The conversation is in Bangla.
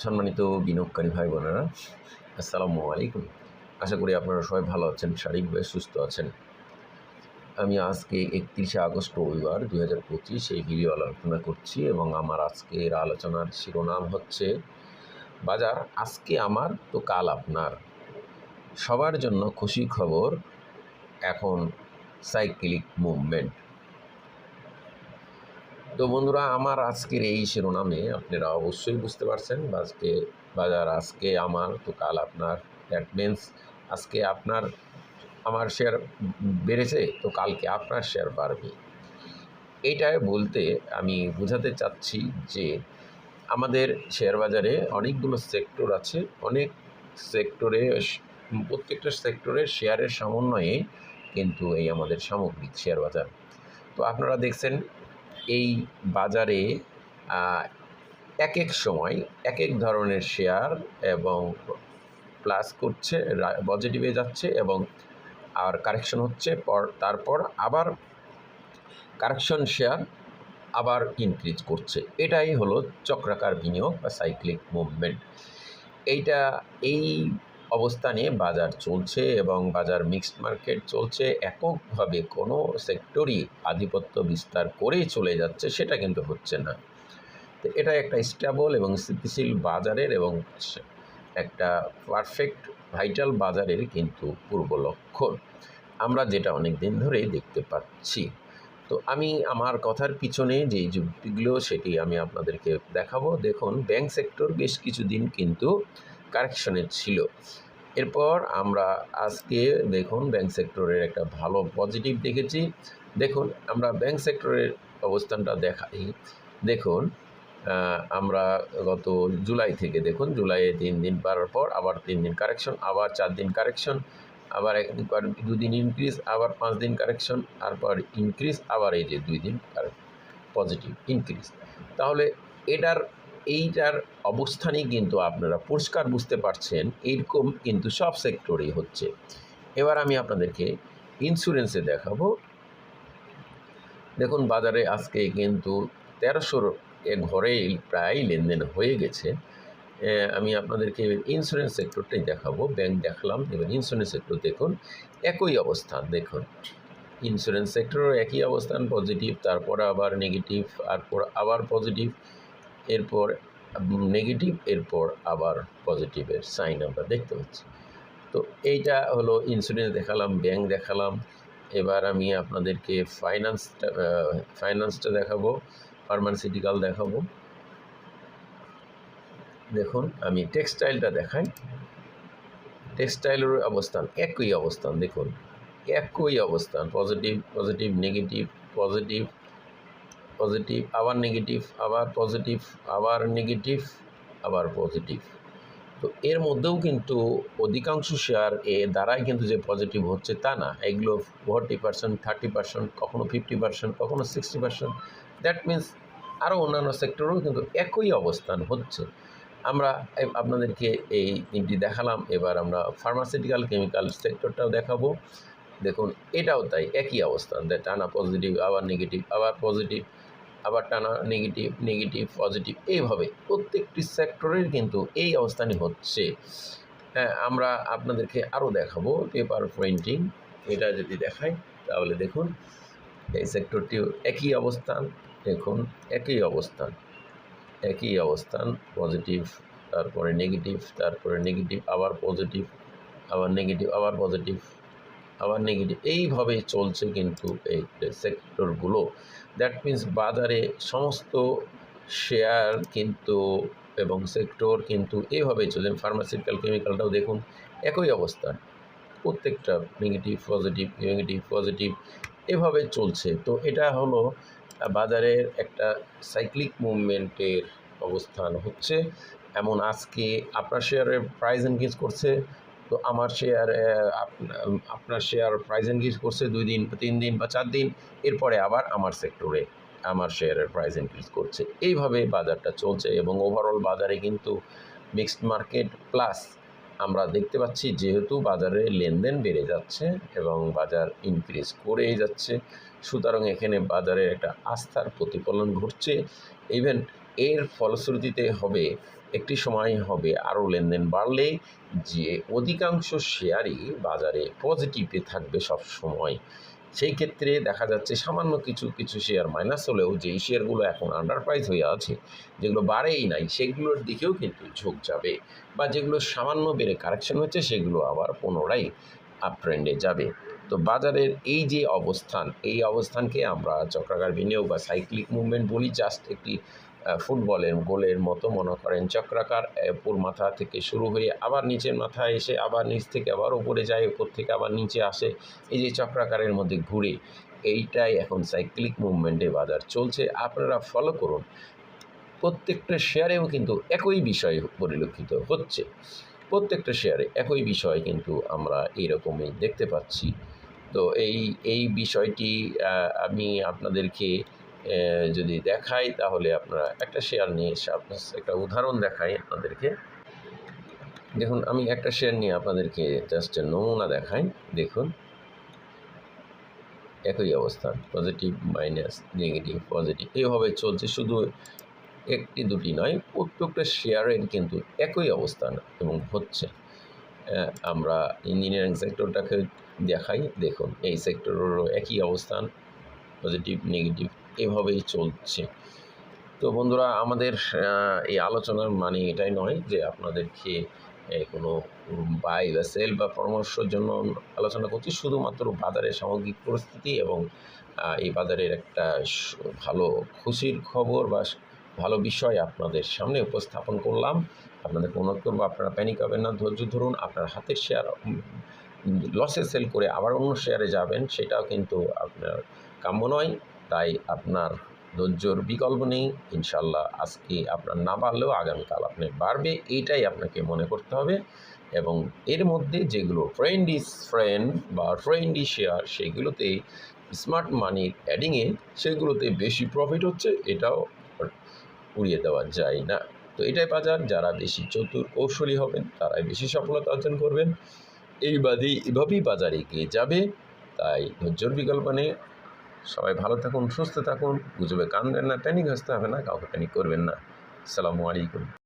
সম্মানিত বিনিয়োগকারী ভাই বোনেরা আসসালামু আলাইকুম। আশা করি আপনারা সবাই ভালো আছেন, শারীরিকভাবে সুস্থ আছেন। আমি আজকে একত্রিশে আগস্ট রবিবার দুই হাজার পঁচিশ এই ভিডিও আলোচনা করছি এবং আমার আজকের আলোচনার শিরোনাম হচ্ছে, বাজার আজকে আমার তো কাল আপনার। সবার জন্য খুশি খবর, এখন সাইক্লিক মুভমেন্ট। তো বন্ধুরা, আমার আজকের এই শিরোনামে আপনারা অবশ্যই বুঝতে পারছেন আজকে বাজার, আজকে আমার, তো কাল আপনার দ্যাট মিন্স আজকে আপনার, আমার শেয়ার বেড়েছে, তো কালকে আপনার শেয়ার বাড়বে। এইটাই বলতে আমি বোঝাতে চাচ্ছি যে আমাদের শেয়ার বাজারে অনেকগুলো সেক্টর আছে। অনেক সেক্টরে প্রত্যেকটা সেক্টরের শেয়ারের সমন্বয়ে কিন্তু এই আমাদের সামগ্রিক শেয়ার বাজার। তো আপনারা দেখছেন এই বাজারে এক এক সময় এক এক ধরনের শেয়ার এবং প্লাস করছে পজিটিভে যাচ্ছে এবং আর কারেকশন হচ্ছে, পর, তারপর আবার কারেকশন শেয়ার আবার ইনক্রিজ করছে। এটাই হলো চক্রাকার বিনিয়োগ বা সাইক্লিক মুভমেন্ট এইটা, এই অবস্থানে বাজার চলছে এবং বাজার মিক্সড মার্কেট চলছে, এককভাবে কোনো সেক্টরই আধিপত্য বিস্তার করেই চলে যাচ্ছে সেটা কিন্তু হচ্ছে না। তো এটা একটা স্টেবল এবং স্থিতিশীল বাজারের এবং একটা পারফেক্ট ভাইটাল বাজারের কিন্তু পূর্ব লক্ষণ। আমরা যেটা অনেক দিন ধরেই দেখতে পাচ্ছি। তো আমি আমার কথার পিছনে যে যুক্তিগুলো, সেটি আমি আপনাদেরকে দেখাবো। দেখুন ব্যাংক সেক্টর বেশ কিছুদিন কিন্তু কারেকশনে ছিল। এরপর আমরা আজকে দেখুন ব্যাংক সেক্টরের একটা ভালো পজিটিভ দেখেছি। দেখুন, আমরা ব্যাংক সেক্টরের অবস্থানটা দেখাই। দেখুন আমরা গত জুলাই থেকে দেখুন, জুলাইয়ে তিন দিন পারার পর আবার তিন দিন কারেকশন আবার চার দিন কারেকশন আবার এক দুদিন ইনক্রিজ আবার পাঁচ দিন কারেকশন তারপর ইনক্রিজ আবার এই যে দুই দিন পজিটিভ ইনক্রিজ তাহলে এটার, এইটার অবস্থানই কিন্তু আপনারা পরিষ্কার বুঝতে পারছেন, এরকম কিন্তু সব সেক্টরেই হচ্ছে। এবার আমি আপনাদেরকে ইন্স্যুরেন্সে দেখাবো। দেখুন, বাজারে আজকে কিন্তু তেরোশোর এ ঘরেই প্রায় লেনদেন হয়ে গেছে। আমি আপনাদেরকে ইন্স্যুরেন্স সেক্টরটাই দেখাবো। ব্যাংক দেখালাম, এবার ইন্স্যুরেন্স সেক্টর দেখুন, একই অবস্থান, দেখুন। ইন্স্যুরেন্স সেক্টরও একই অবস্থান পজিটিভ তারপর আবার নেগেটিভ তারপর আবার পজিটিভ এরপর নেগেটিভ, এরপর আবার পজিটিভের সাইন আমরা দেখতে পাচ্ছি। তো এইটা হলো ইন্স্যুরেন্স দেখালাম ব্যাংক দেখালাম। এবার আমি আপনাদেরকে ফাইন্যান্সটা ফাইন্যান্সটা দেখাবো ফার্মাসিউটিক্যাল দেখাবো। দেখুন, আমি টেক্সটাইলটা দেখাই। টেক্সটাইলের অবস্থান, একই অবস্থান, দেখুন। একই অবস্থান positive positive negative positive positive আবার নেগেটিভ আবার পজিটিভ আবার নেগেটিভ আবার পজিটিভ তো এর মধ্যেও কিন্তু অধিকাংশ শেয়ার এ দ্বারাই কিন্তু যে পজিটিভ হচ্ছে তা না। এগুলো ফোর্টি পার্সেন্ট থার্টি পার্সেন্ট কখনো ফিফটি পার্সেন্ট কখনো সিক্সটি পার্সেন্ট দ্যাট মিন্স আরও অন্যান্য সেক্টরেও কিন্তু একই অবস্থান হচ্ছে। আমরা আপনাদেরকে এই তিনটি দেখালাম। এবার আমরা ফার্মাসিউটিক্যাল কেমিক্যাল সেক্টরটাও দেখাবো। দেখুন, এটাও তাই একই অবস্থান। যে টানা পজিটিভ আবার নেগেটিভ আবার পজিটিভ আবার টানা নেগেটিভ নেগেটিভ পজিটিভ এইভাবে প্রত্যেকটি সেক্টরের কিন্তু এই অবস্থানই হচ্ছে। হ্যাঁ আমরা আপনাদেরকে আরও দেখাবো পেপার প্রিন্টিং এটা যদি দেখাই, তাহলে দেখুন, এই সেক্টরটিও একই অবস্থান। দেখুন, একই অবস্থান। একই অবস্থান পজিটিভ তারপরে নেগেটিভ তারপরে নেগেটিভ আবার পজিটিভ আবার নেগেটিভ আবার পজিটিভ আবার নেগেটিভ এইভাবে চলছে কিন্তু এই সেক্টরগুলো দ্যাট মিন্স বাজারে সমস্ত শেয়ার কিন্তু এবং সেক্টর কিন্তু এইভাবেই চলছে। ফার্মাসিউটিক্যাল কেমিক্যালটাও দেখুন, একই অবস্থা। প্রত্যেকটা নেগেটিভ পজিটিভ নেগেটিভ পজিটিভ এভাবে চলছে। তো এটা হলো বাজারের একটা সাইক্লিক মুভমেন্টের অবস্থান হচ্ছে। এমন আজকে আপনার শেয়ারের প্রাইস ইনক্রিজ করছে তো আমার শেয়ার আপনার শেয়ার প্রাইস ইনক্রিজ করছে দুই দিন, তিন দিন বা চার দিন, এরপরে আবার আমার সেক্টরে আমার শেয়ারের প্রাইস ইনক্রিজ করছে। এইভাবে বাজারটা চলছে এবং ওভারঅল বাজারে কিন্তু মিক্সড মার্কেট প্লাস আমরা দেখতে পাচ্ছি যেহেতু বাজারে লেনদেন বেড়ে যাচ্ছে এবং বাজার ইনক্রিজ করেই যাচ্ছে, সুতরাং এখানে বাজারে একটা আস্থার প্রতিফলন ঘটছে। ইভেন এর ফলশ্রুতিতে হবে, একটি সময় হবে আরও লেনদেন বাড়লে যে অধিকাংশ শেয়ারই বাজারে পজিটিভে থাকবে সব সময় সেই ক্ষেত্রে দেখা যাচ্ছে সামান্য কিছু কিছু শেয়ার মাইনাস হলেও যেই শেয়ারগুলো এখন আন্ডার প্রাইস হয়ে আছে, যেগুলো বাড়েই নাই, সেগুলোর দিকেও কিন্তু ঝোঁক যাবে বা যেগুলো সামান্য বেড়ে কারেকশন হচ্ছে, সেগুলো আবার পুনরায় আপ ট্রেন্ডে যাবে। তো বাজারের এই যে অবস্থান, এই অবস্থানকে আমরা চক্রাকার বিনিয়োগ বা সাইক্লিক মুভমেন্ট বলি জাস্ট একটি ফুটবলের গোলের মতো মনে করেন। চক্রাকার উপর মাথা থেকে শুরু হয়ে আবার নিচের মাথায় এসে আবার নিচ থেকে আবার উপরে যায়, উপর থেকে আবার নিচে আসে। এই যে চক্রাকারের মধ্যে ঘুরে, এইটাই এখন সাইক্লিক মুভমেন্টে বাজার চলছে। আপনারা ফলো করুন। প্রত্যেকটা শেয়ারেও কিন্তু একই বিষয় পরিলক্ষিত হচ্ছে। প্রত্যেকটা শেয়ারে একই বিষয় কিন্তু আমরা এইরকমই দেখতে পাচ্ছি। তো এই এই বিষয়টি আমি আপনাদেরকে যদি দেখাই তাহলে আপনারা একটা শেয়ার নিয়ে এসে আপনার একটা উদাহরণ দেখাই আপনাদেরকে। দেখুন, আমি একটা শেয়ার নিয়ে আপনাদেরকে জাস্ট নমুনা দেখাই। দেখুন। একই অবস্থান পজিটিভ মাইনাস নেগেটিভ পজিটিভ এইভাবে চলছে, শুধু একটি দুটি নয়, প্রত্যেকটা শেয়ারের কিন্তু একই অবস্থান এবং হচ্ছে। আমরা ইঞ্জিনিয়ারিং সেক্টরটাকে দেখাই। দেখুন, এই সেক্টরেরও একই অবস্থান পজিটিভ নেগেটিভ এভাবেই চলছে। তো বন্ধুরা, আমাদের এই আলোচনার মানে এটাই নয় যে আপনাদেরকে কোনো বাই বা সেল বা পরামর্শের জন্য আলোচনা করছি। শুধুমাত্র বাজারের সামগ্রিক পরিস্থিতি এবং এই বাজারের একটা ভালো খুশির খবর বা ভালো বিষয় আপনাদের সামনে উপস্থাপন করলাম। আপনাদেরকে অনুরোধ করব, আপনারা প্যানিক হবেন না। ধৈর্য ধরুন, আপনার হাতের শেয়ার লসে সেল করে আবার অন্য শেয়ারে যাবেন, সেটাও কিন্তু আপনার কাম্য নয়। তাই আপনার ধৈর্যর বিকল্প নেই। ইনশাল্লাহ আজকে আপনার না বাড়লেও আগামীকাল আপনার বাড়বে, এইটাই আপনাকে মনে করতে হবে। এবং এর মধ্যে যেগুলো ট্রেন্ডি ফ্রেন্ড বা ফ্রেন্ড ট্রেন্ডি শেয়ার সেগুলোতে স্মার্ট মানির অ্যাডিংয়ে সেগুলোতে বেশি প্রফিট হচ্ছে, এটাও উড়িয়ে দেওয়া যায় না। তো এটাই বাজার, যারা বেশি চতুর কৌশলী হবেন, তারাই বেশি সফলতা অর্জন করবেন। এই এভাবেই বাজার এগিয়ে যাবে, তাই ধৈর্যর বিকল্প নেই। সবাই ভালো থাকুন, সুস্থ থাকুন। গুজবে কান দেন না প্যানিক আসতে হবে না, কাউকে প্যানিক করবেন না। সালামু আলাইকুম।